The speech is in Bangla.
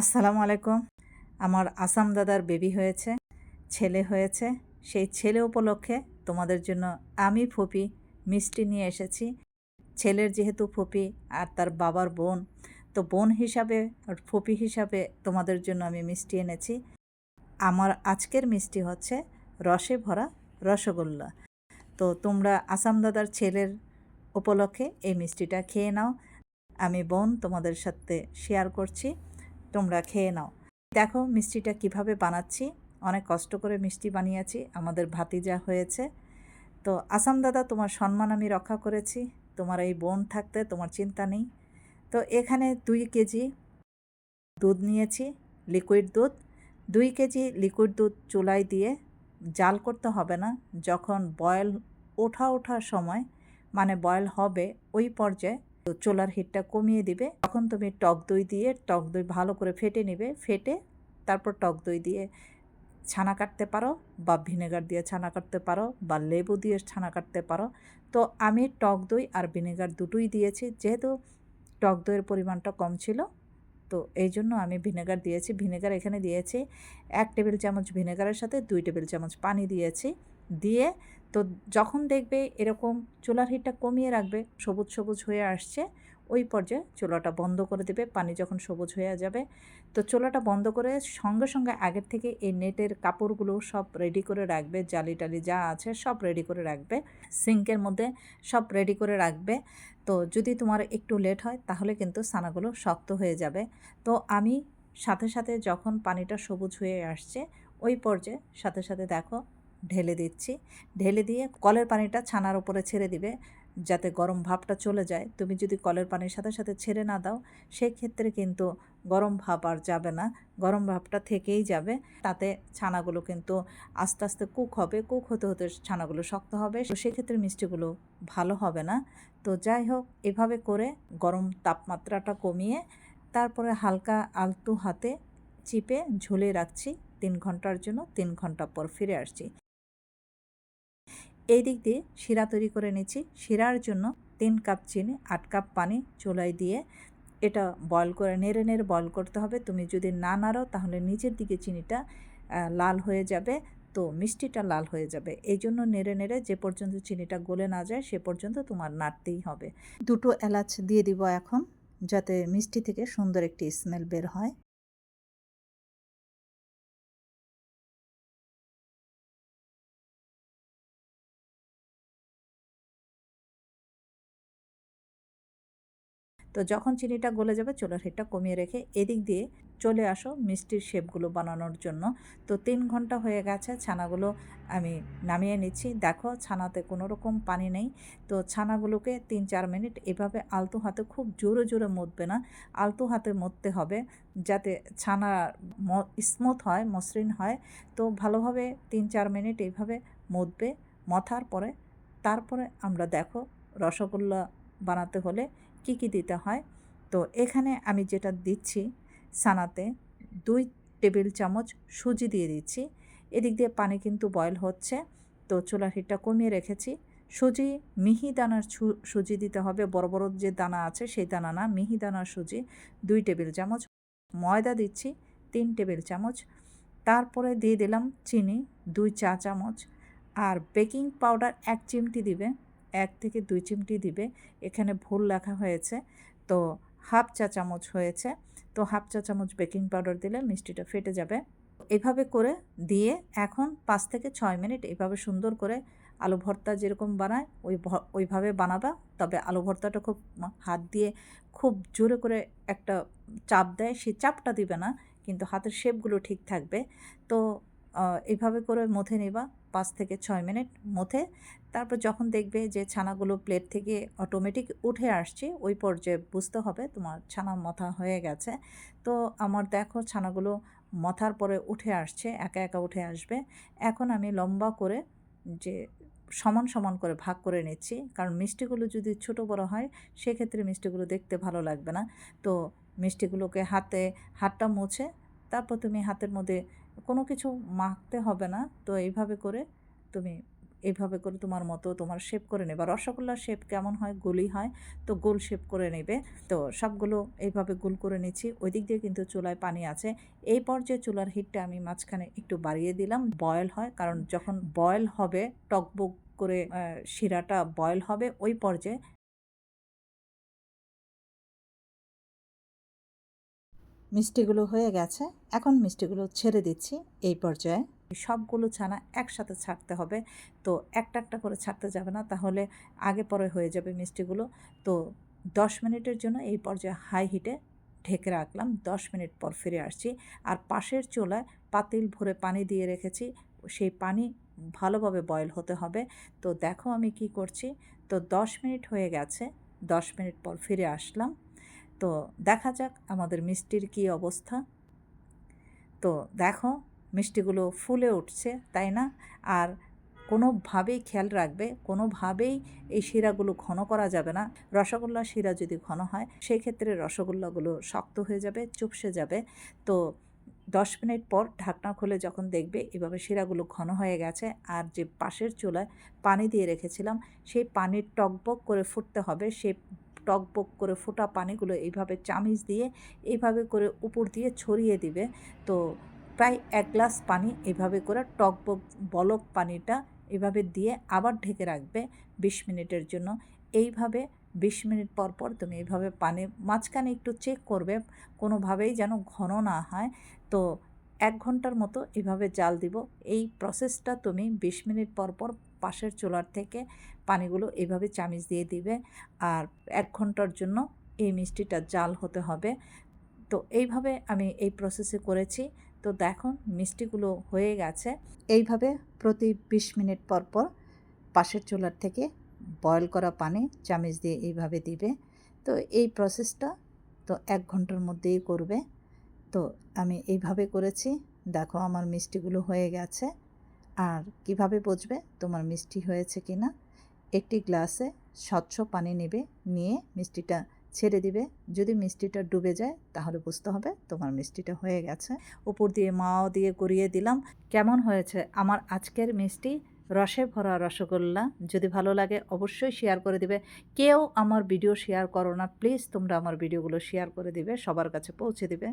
আসসালামু আলাইকুম। আমার আসাম দাদার বেবি হয়েছে, ছেলে হয়েছে। সেই ছেলে উপলক্ষে তোমাদের জন্য আমি ফুপি, মিষ্টি নিয়ে এসেছি। ছেলের যেহেতু ফুপি আর তার বাবার বোন, তো বোন হিসাবে, ফুপি হিসাবে তোমাদের জন্য আমি মিষ্টি এনেছি। আমার আজকের মিষ্টি হচ্ছে রসে ভরা রসগোল্লা। তো তোমরা আসাম দাদার ছেলের উপলক্ষে এই মিষ্টিটা খেয়ে নাও। আমি বোন তোমাদের সাথে শেয়ার করছি। তোমরা খেয়ে নাও। দেখো মিষ্টিটা কীভাবে বানাচ্ছি। অনেক কষ্ট করে মিষ্টি বানিয়েছি, আমাদের ভাতিজা হয়েছে। তো আসাম দাদা, তোমার সম্মান আমি রক্ষা করেছি। তোমার এই বোন থাকতে তোমার চিন্তা নেই। তো এখানে দুই কেজি দুধ নিয়েছি লিকুইড দুধ। দুই কেজি লিকুইড দুধ চুলায় দিয়ে জাল করতে হবে না। যখন বয়েল ওঠা ওঠার সময় মানে বয়েল হবে ওই পর্যায়ে তো চোলার হিটটা কমিয়ে দিবে। তখন তুমি টক দই দিয়ে, টক দই ভালো করে ফেটে নেবে, ফেটে তারপর টক দই দিয়ে ছানা কাটতে পারো বা ভিনেগার দিয়ে ছানা কাটতে পারো বা লেবু দিয়ে ছানা কাটতে পারো। তো আমি টক দই আর ভিনেগার দুটোই দিয়েছি, যেহেতু টক দইয়ের পরিমাণটা কম ছিল, তো এই জন্য আমি ভিনেগার দিয়েছি। ভিনেগার এখানে দিয়েছি এক টেবিল চামচ ভিনেগারের সাথে দুই টেবিল চামচ পানি দিয়েছি। দিয়ে তো যখন দেখবে এরকম চুলার হিটটা কমিয়ে রাখবে, সবুজ সবুজ হয়ে আসছে, ওই পর্যায়ে চুলাটা বন্ধ করে দেবে। পানি যখন সবুজ হয়ে যাবে, তো চুলাটা বন্ধ করে সঙ্গে সঙ্গে আগের থেকে এই নেটের কাপড়গুলো সব রেডি করে রাখবে। জালি, টালি যা আছে সব রেডি করে রাখবে। সিঙ্কের মধ্যে সব রেডি করে রাখবে। তো যদি তোমার একটু লেট হয়, তাহলে কিন্তু সানাগুলো শক্ত হয়ে যাবে। তো আমি সাথে সাথে যখন পানিটা সবুজ হয়ে আসছে, ওই পর্যায়ে সাথে সাথে দেখো ঢেলে দিচ্ছি। ঢেলে দিয়ে কলের পানিটা ছানার উপরে ছেড়ে দিবে যাতে গরম ভাবটা চলে যায়। তুমি যদি কলের পানির সাথে সাথে ছেড়ে না দাও সেই ক্ষেত্রে কিন্তু গরম ভাব আর যাবে না। গরম ভাবটা থেকেই যাবে। তাতে ছানাগুলো কিন্তু আস্তে আস্তে কুক হবে। কুক হতে হতে ছানাগুলো শক্ত হবে। তো সেক্ষেত্রে মিষ্টিগুলো ভালো হবে না। তো যাই হোক, এভাবে করে গরম তাপমাত্রাটা কমিয়ে তারপরে হালকা আলতু হাতে চিপে ঝুলে রাখছি। তিন ঘণ্টার জন্য তিন ঘণ্টা পর ফিরে আসছি। এই দিক দিয়ে শিরা তৈরি করে নিচ্ছি। শিরার জন্য তিন কাপ চিনি, আট কাপ পানি চুলায় দিয়ে এটা বয়ল করে, নেড়ে নেড়ে বয়ল করতে হবে। তুমি যদি না নাড়ো তাহলে নিচের দিকে চিনিটা লাল হয়ে যাবে। তো মিষ্টিটা লাল হয়ে যাবে। এই জন্য নেড়ে নেড়ে যে পর্যন্ত চিনিটা গলে না যায় সে পর্যন্ত তোমার নাড়তেই হবে। দুটো এলাচ দিয়ে দিব এখন, যাতে মিষ্টি থেকে সুন্দর একটি স্মেল বের হয়। তো যখন চিনিটা গলে যাবে, চুলার হিটটা কমিয়ে রেখে এদিক দিয়ে চলে আসো মিষ্টির শেপগুলো বানানোর জন্য। তো তিন ঘণ্টা হয়ে গেছে, ছানাগুলো আমি নামিয়ে নিচ্ছি। দেখো ছানাতে কোনো রকম পানি নেই। তো ছানাগুলোকে তিন চার মিনিট এভাবে আলতু হাতে খুব জোরে জোরে মতবে না। আলতু হাতে মততে হবে যাতে ছানা স্মুথ হয়, মসৃণ হয়। তো ভালোভাবে তিন চার মিনিট এইভাবে মতবে। মথার পরে, তারপরে আমরা দেখো রসগোল্লা বানাতে হলে কি কি দিতে হয়? তো এখানে আমি যেটা দিচ্ছি, সানাতে দুই টেবিল চামচ সুজি দিয়ে দিচ্ছি। এদিক দিয়ে পানি কিন্তু বয়ল হচ্ছে। তো চুলার হিটটা কমিয়ে রেখেছি। সুজি, মিহি দানার সুজি দিতে হবে। বড় বড় যে দানা আছে সেই দানা না, মিহি দানার সুজি দুই টেবিল চামচ। ময়দা দিচ্ছি তিন টেবিল চামচ। তারপরে দিয়ে দিলাম চিনি দুই চা চামচ। আর বেকিং পাউডার এক চিমটি দিবে। এক থেকে দুই চিমটি দিবে। এখানে ভুল লেখা হয়েছে। তো হাফ চা চামচ হয়েছে। তো হাফ চা চামচ বেকিং পাউডার দিলে মিষ্টিটা ফেটে যাবে। এভাবে করে দিয়ে এখন পাঁচ থেকে ছয় মিনিট এভাবে সুন্দর করে আলু ভর্তা যেরকম বানায়, ওই ওইভাবে বানাবা। তবে আলু ভর্তাটা খুব হাত দিয়ে খুব জোরে করে একটা চাপ দেয়। সেই চাপটা দিবে না, কিন্তু হাতের শেপগুলো ঠিক থাকবে। তো এইভাবে করে মথে নেবা। পাঁচ থেকে ছয় মিনিট মথে তারপর যখন দেখবে যে ছানাগুলো প্লেট থেকে অটোমেটিক উঠে আসছে, ওই পর্যায়ে বুঝতে হবে তোমার ছানা মথা হয়ে গেছে। তো আমার দেখো ছানাগুলো মথার পরে উঠে আসছে, একা একা উঠে আসবে। এখন আমি লম্বা করে যে সমান সমান করে ভাগ করে নিচ্ছি, কারণ মিষ্টিগুলো যদি ছোট বড় হয়, সেক্ষেত্রে মিষ্টিগুলো দেখতে ভালো লাগবে না। তো মিষ্টিগুলোকে হাতে, হাতটা মুছে, তারপর তুমি হাতের মধ্যে কোনো কিছু মাখতে হবে না। তো এইভাবে করে তুমি এইভাবে করে তোমার মতো তোমার শেপ করে নেবে। রসগোল্লার শেপ কেমন হয়? গুলি হয়। তো গোল শেপ করে নেবে। তো সবগুলো এইভাবে গোল করে নিচ্ছি। ওই দিক দিয়ে কিন্তু চুলায় পানি আছে। এই পর্যায়ে চুলার হিটটা আমি মাঝখানে একটু বাড়িয়ে দিলাম। বয়েল হয়। কারণ যখন বয়েল হবে, টকবক করে শিরাটা বয়েল হবে, ওই পর্যায়ে মিষ্টিগুলো হয়ে গেছে। এখন মিষ্টিগুলো ছেড়ে দিচ্ছি এই পর্যায়ে। সবগুলো ছানা একসাথে ছাড়তে হবে। তো একটা একটা করে ছাড়তে যাবে না, তাহলে আগে পরে হয়ে যাবে মিষ্টিগুলো। তো দশ মিনিটের জন্য এই পর্যায়ে হাই হিটে ঢেকে রাখলাম। দশ মিনিট পর ফিরে আসছি। আর পাশের চোলায় পাতিল ভরে পানি দিয়ে রেখেছি। সেই পানি ভালোভাবে বয়েল হতে হবে। তো দেখো আমি কি করছি। তো দশ মিনিট হয়ে গেছে। দশ মিনিট পর ফিরে আসলাম। তো দেখা যাক আমাদের মিষ্টির কী অবস্থা। তো দেখো, মিষ্টিগুলো ফুলে উঠছে, তাই না? আর কোনোভাবেই খেয়াল রাখবে, কোনোভাবেই এই শিরাগুলো ঘন করা যাবে না। রসগোল্লা শিরা যদি ঘন হয় সেই ক্ষেত্রে রসগোল্লাগুলো শক্ত হয়ে যাবে, চুপসে যাবে। তো দশ মিনিট পর ঢাকনা খুলে যখন দেখবে এভাবে শিরাগুলো ঘন হয়ে গেছে, আর যে পাশের চুলায় পানি দিয়ে রেখেছিলাম, সেই পানির টকবক করে ফুটতে হবে সেই টকবক করে ফোটা পানিগুলো এইভাবে চামিচ দিয়ে এইভাবে করে উপর দিয়ে ছড়িয়ে দিবে। তো প্রায় এক গ্লাস পানি এভাবে করে টকবক বলক পানিটা এভাবে দিয়ে আবার ঢেকে রাখবে বিশ মিনিটের জন্য। এইভাবে বিশ মিনিট পর পর তুমি এইভাবে পানি মাঝখানে একটু চেক করবে, কোনোভাবেই যেন ঘন না হয়। তো এক ঘণ্টার মতো এভাবে জাল দিব। এই প্রসেসটা তুমি বিশ মিনিট পর পর পাশের চুলার থেকে পানিগুলো এভাবে চামিচ দিয়ে দিবে আর এক ঘণ্টার জন্য এই মিষ্টিটা জাল হতে হবে। তো এইভাবে আমি এই প্রসেসে করেছি। তো দেখো মিষ্টিগুলো হয়ে গেছে। এইভাবে প্রতি বিশ মিনিট পর পর পাশের চুলার থেকে বয়েল করা পানি চামিচ দিয়ে এইভাবে দিবে। তো এই প্রসেসটা তো এক ঘণ্টার মধ্যেই করবে। তো আমি এইভাবে করেছি। দেখো আমার মিষ্টিগুলো হয়ে গেছে। আর কীভাবে বুঝবে তোমার মিষ্টি হয়েছে কি না একটি গ্লাসে স্বচ্ছ পানি নেবে, নিয়ে মিষ্টিটা ছেড়ে দিবে। যদি মিষ্টিটা ডুবে যায়, তাহলে বুঝতে হবে তোমার মিষ্টিটা হয়ে গেছে। উপর দিয়ে মাও দিয়ে গড়িয়ে দিলাম। কেমন হয়েছে? আমার আজকের মিষ্টি রসে ভরা রসগোল্লা। যদি ভালো লাগে, অবশ্যই শেয়ার করে দিবে। কেউ আমার ভিডিও শেয়ার করো না। প্লিজ তোমরা আমার ভিডিওগুলো শেয়ার করে দিবে। সবার কাছে পৌঁছে দিবে।